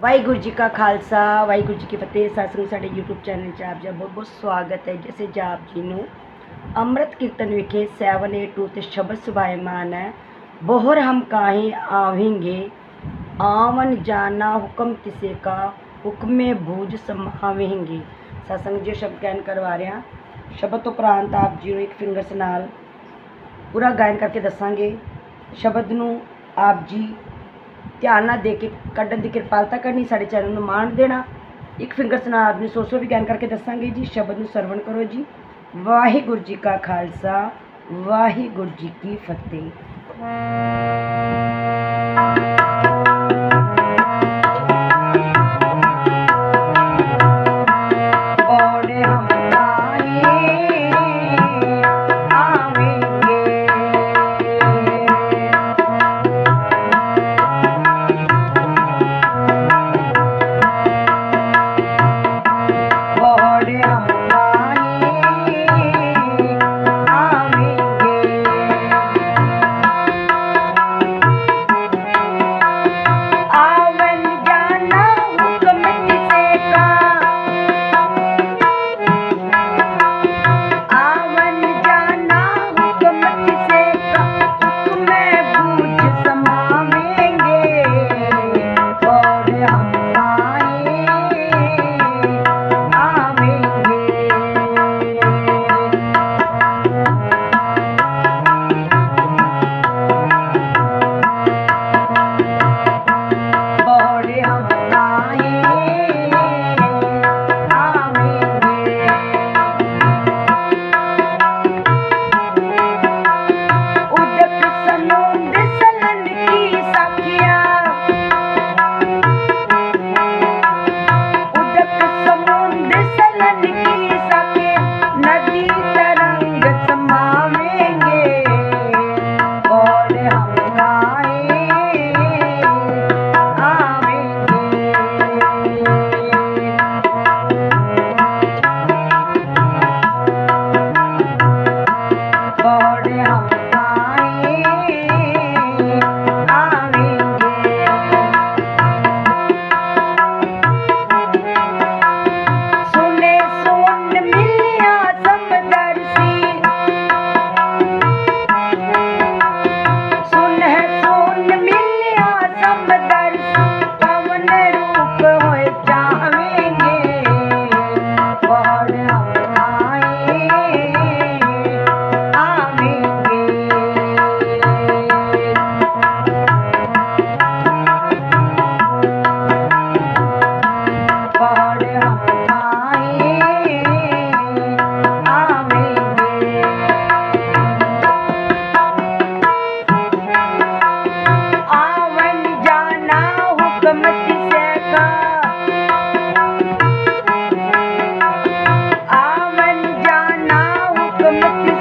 ਵਾਹਿਗੁਰੂ ਜੀ ਕਾ ਖਾਲਸਾ, ਵਾਹਿਗੁਰੂ ਜੀ ਕੀ ਫਤਿਹ। ਸਾਸੰਗ ਸਾਡੇ YouTube channel 'ਚ ਆਪ ਜੀ ਦਾ ਬਹੁਤ ਬਹੁਤ ਸਵਾਗਤ ਹੈ। ਜਿਸੇ ਜੀ ਆਪ ਜੀ ਨੂੰ ਅੰਮ੍ਰਿਤ ਕੀਰਤਨ ਵਿਖੇ 782 ਤੇ ਸ਼ਬਦ ਸੁਭਾਇਮਾਨ ਹੈ। ਬੋਹਰ ਹਮ ਕਾਹੇ ਆਵੇਂਗੇ? ਆਵਨ ਜਾਣਾ ਹੁਕਮ ਕਿਸੇ ਕਾ, ਹੁਕਮੇ ਬੂਝ ਸਮਾਵੇਂਗੇ। ਸਾਸੰਗ ਜੀ ਸ਼ਬਦ ਗਾਇਨ ਕਰਵਾ ਰਿਹਾ ਸ਼ਬਦ ਉਪਰੰਤ ਆਪ ਜੀ ਨੂੰ ਇੱਕ ਫਿੰਗਰਸ ਨਾਲ ਪੂਰਾ ਗਾਇਨ ਕਰਕੇ ਦੱਸਾਂਗੇ। ਸ਼ਬਦ ਨੂੰ ਆਪ ਜੀ ਧਿਆਨ ਨਾਲ ਦੇ ਕੇ ਕੱਢਣ ਦੀ ਕਿਰਪਾਲਤਾ ਕਰਨੀ, ਸਾਡੇ ਚੈਨਲ ਨੂੰ ਮਾਣ ਦੇਣਾ। ਇੱਕ ਫਿੰਗਰਸ ਨਾਲ ਆਪ ਜੀ ਸੋ ਸੋ ਵੀ ਕਰਕੇ ਦੱਸਾਂਗੇ ਜੀ, ਸ਼ਬਦ ਨੂੰ ਸਰਵਣ ਕਰੋ ਜੀ। ਵਾਹਿਗੁਰੂ ਜੀ ਕਾ ਖਾਲਸਾ, ਵਾਹਿਗੁਰੂ ਜੀ ਕੀ ਫਤਿਹ।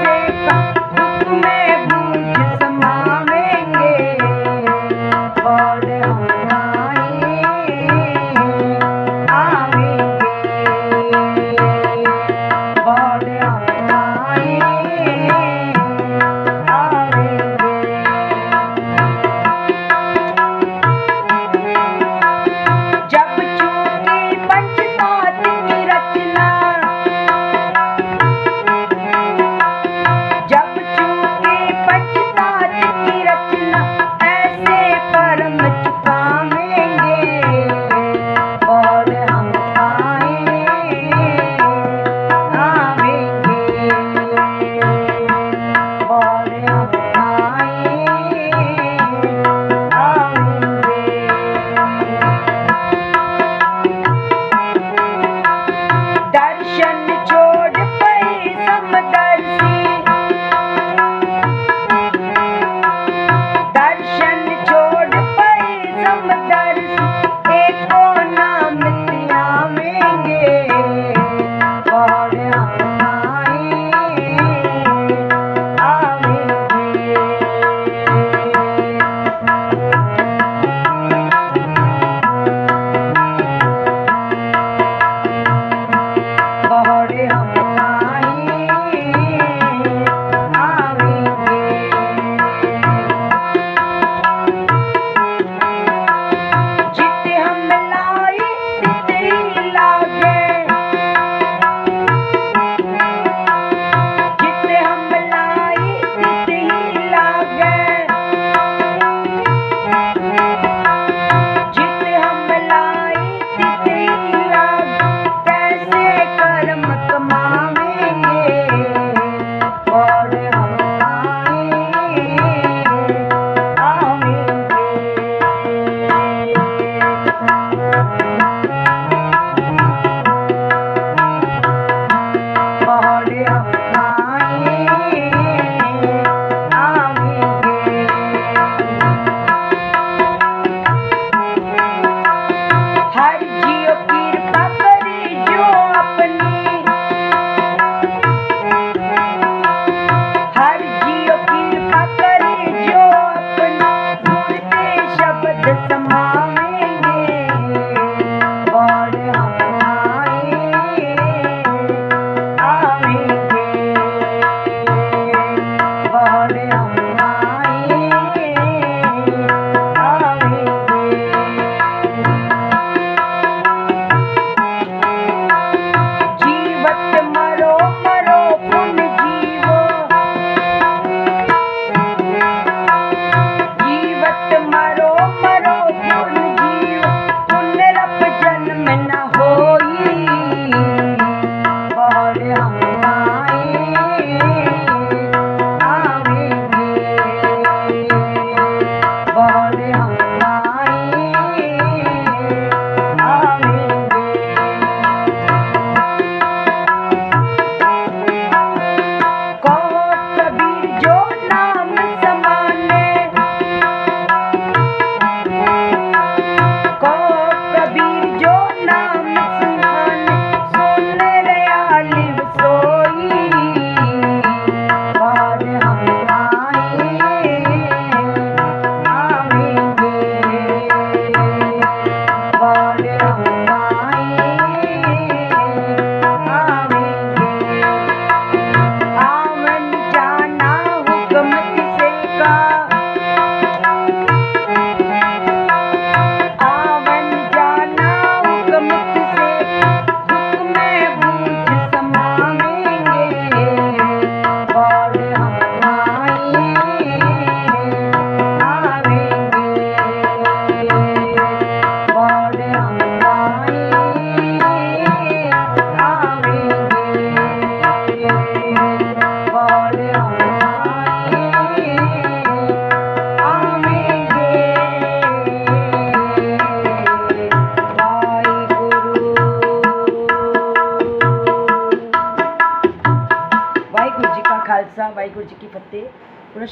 से दुख में भूखे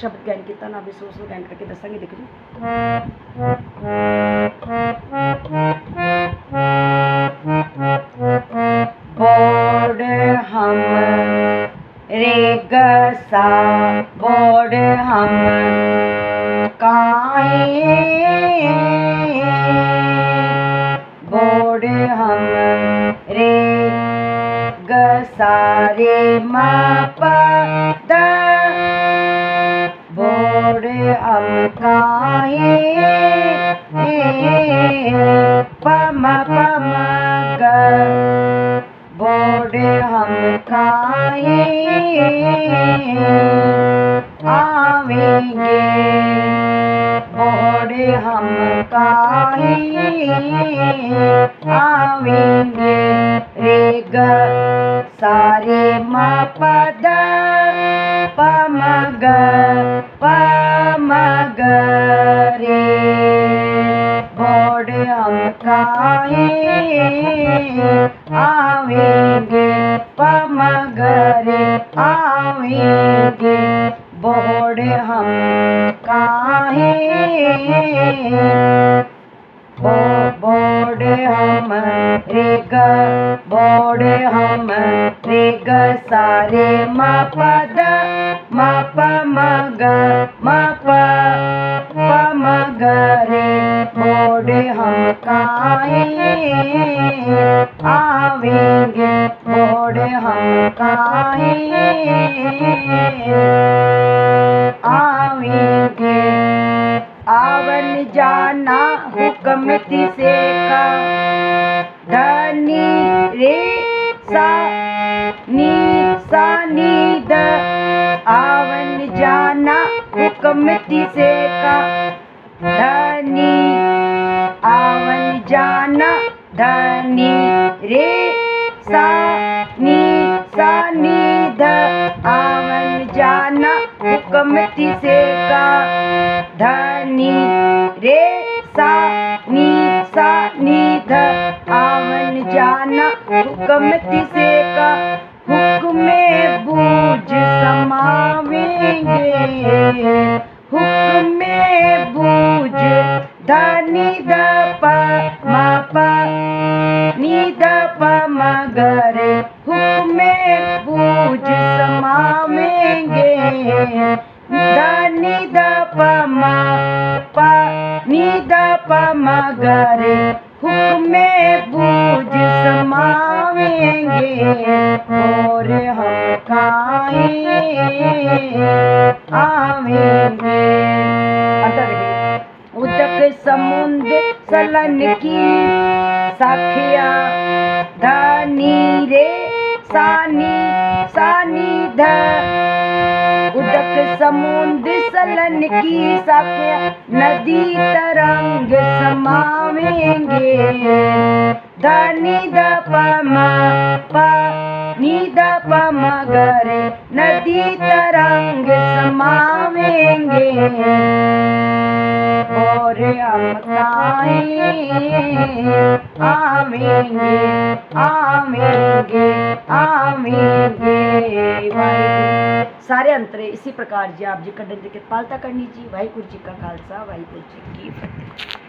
ਸ਼ਬਦ ਗਾਇਨ ਕੀਤਾ ਨਾ ਵੀ ਸੋਸ ਨੂੰ ਗਾਇਨ ਕਰਕੇ ਦੱਸਾਂਗੇ ਦੇਖੋ ਜੀ ਕੋਡ ਹਮ ਰੇ ਗ ਸਾ आवेंगे रे ग सारे मा पद पम ग पम ग रे बोर्ड खाए आवेंगे पमगरे आवेंगे बोर्ड हम काहे बो बोर्ड हम रे ग बोर्ड हम रे ग सारे म पद म प म ग म रे। बोर्ड हम काहे आवेंगे? बोर्ड हम काहे आवेंगे? जाना हुक्म तिसे का। धनी रे सा नी सा नी द। आवन जाना हुक्म तिसे का। धनी, आवन जाना धनी रे सा नी सा नी ध आवन जाना हुक्म तिसे का। धनी रे, सा, नी सा, नी, ध, आवन जाना, हुक्म तिसे का हुक्म बूझ समावेंगे। हुक्म बूझ धनी द प, म, प, नी द प, म, ग, रे। हुक्म बूझ समावेंगे। धनी द प, म, प नी द प म ग बूझ समावेंगे, और हम आवेंगे। उदक समुद्र सलन की साखिया, धनी रे, सानी सानी ध उदक समुद्र सलन की साखिया नदी तरंग समावेंगे। धनी द प म नी द प म नदी तरंग समावेंगे। और हम खाए आवेंगे आवेंगे आवेंगे सारे अंतरे इसी प्रकार जी आप जी कंडन दंड की पालता करनी जी, वाहिगुरु जी का खालसा, वाहिगुरु जी की फतेह।